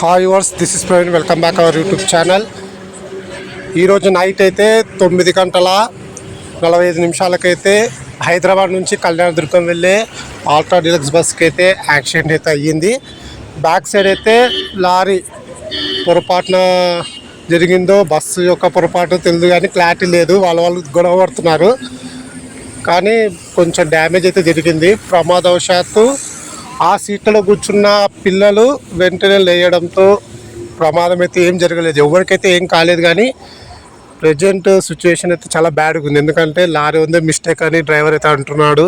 Hi viewers this is Praveen. Welcome back our YouTube channel. ఈరోజు night అయితే తొమ్మిది గంటల నలభై ఐదు నిమిషాలకైతే హైదరాబాద్ నుంచి కళ్యాణదుర్గం వెళ్ళే ఆల్ట్రా డీలక్స్ బస్కి అయితే యాక్సిడెంట్ అయితే అయ్యింది. బ్యాక్ సైడ్ అయితే లారీ పొరపాటున జరిగిందో బస్సు యొక్క పొరపాటు తెలియదు కానీ క్లారిటీ లేదు. వాళ్ళ వాళ్ళు గొడవ పడుతున్నారు. కానీ కొంచెం డ్యామేజ్ అయితే జరిగింది. ప్రమాదవశాత్తు ఆ సీట్లలో కూర్చున్న పిల్లలు వెంటనే లేయడంతో ప్రమాదం అయితే ఏం జరగలేదు. ఎవరికైతే ఏం కాలేదు కానీ ప్రజెంట్ సిచ్యువేషన్ అయితే చాలా బ్యాడ్గా ఉంది. ఎందుకంటే లారీ ఉంది మిస్టేక్ అని డ్రైవర్ అయితే అంటున్నాడు.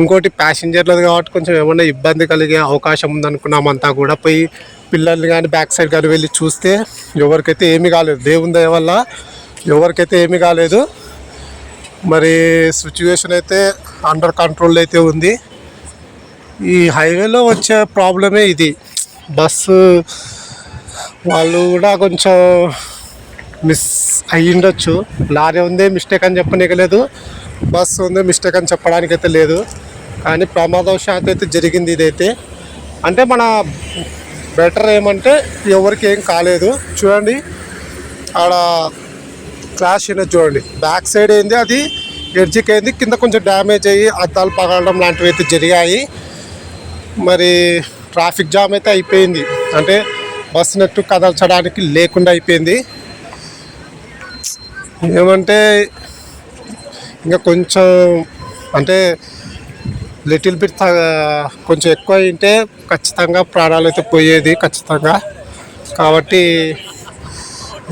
ఇంకోటి ప్యాసింజర్లది కాబట్టి కొంచెం ఏమన్నా ఇబ్బంది కలిగే అవకాశం ఉందనుకున్నాం అంతా కూడా. పోయి పిల్లల్ని కానీ బ్యాక్ సైడ్ కానీ వెళ్ళి చూస్తే ఎవరికైతే ఏమీ కాలేదు. దేవుని దయ వల్ల ఎవరికైతే ఏమీ కాలేదు. మరి సిచ్యువేషన్ అయితే అండర్ కంట్రోల్ అయితే ఉంది. ఈ హైవేలో వచ్చే ప్రాబ్లమే ఇది. బస్సు వాళ్ళు కూడా కొంచెం మిస్ అయ్యిండొచ్చు లారీ ఉందే మిస్టేక్ అని చెప్పనీకలేదు బస్సు ఉందే మిస్టేక్ అని చెప్పడానికైతే లేదు. కానీ ప్రమాదవశాత్తు అయితే జరిగింది ఇదైతే. అంటే మన బెటర్ ఏమంటే ఎవరికి ఏం కాలేదు. చూడండి. ఆడ క్లాష్ అయినది చూడండి. బ్యాక్ సైడ్ ఏంది? అది ఎడ్జికి అయింది కింద కొంచెం డ్యామేజ్ అయ్యి అద్దాలు పగలడం లాంటివి అయితే జరిగాయి. మరి ట్రాఫిక్ జామ్ అయితే అయిపోయింది. అంటే బస్సు నెట్టు కదల్చడానికి లేకుండా అయిపోయింది. ఏమంటే ఇంకా కొంచెం అంటే లిటిల్ బిట్ కొంచెం ఎక్కువ అయింటే ఖచ్చితంగా ప్రాణాలు అయితే పోయేది ఖచ్చితంగా. కాబట్టి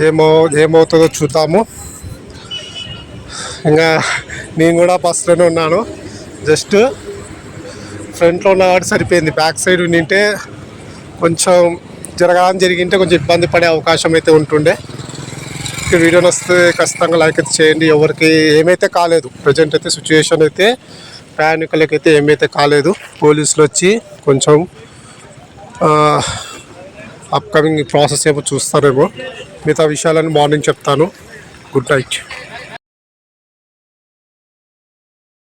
ఏమో ఏమవుతుందో చూద్దాము. ఇంకా నేను కూడా బస్సులోనే ఉన్నాను. జస్ట్ ఫ్రంట్లో ఉన్న కాబట్టి సరిపోయింది. బ్యాక్ సైడ్ ఉండింటే కొంచెం జరగాలని జరిగింటే కొంచెం ఇబ్బంది పడే అవకాశం అయితే ఉంటుండే. వీడియో వస్తే ఖచ్చితంగా లైక్ అయితే చేయండి. ఎవరికి ఏమైతే కాలేదు ప్రజెంట్ అయితే సిచ్యువేషన్ అయితే ప్రయాణికులకైతే ఏమైతే కాలేదు పోలీసులు వచ్చి కొంచెం అప్కమింగ్ ప్రాసెస్ ఏమో చూస్తారేమో. మిగతా విషయాలని మార్నింగ్ చెప్తాను. Good night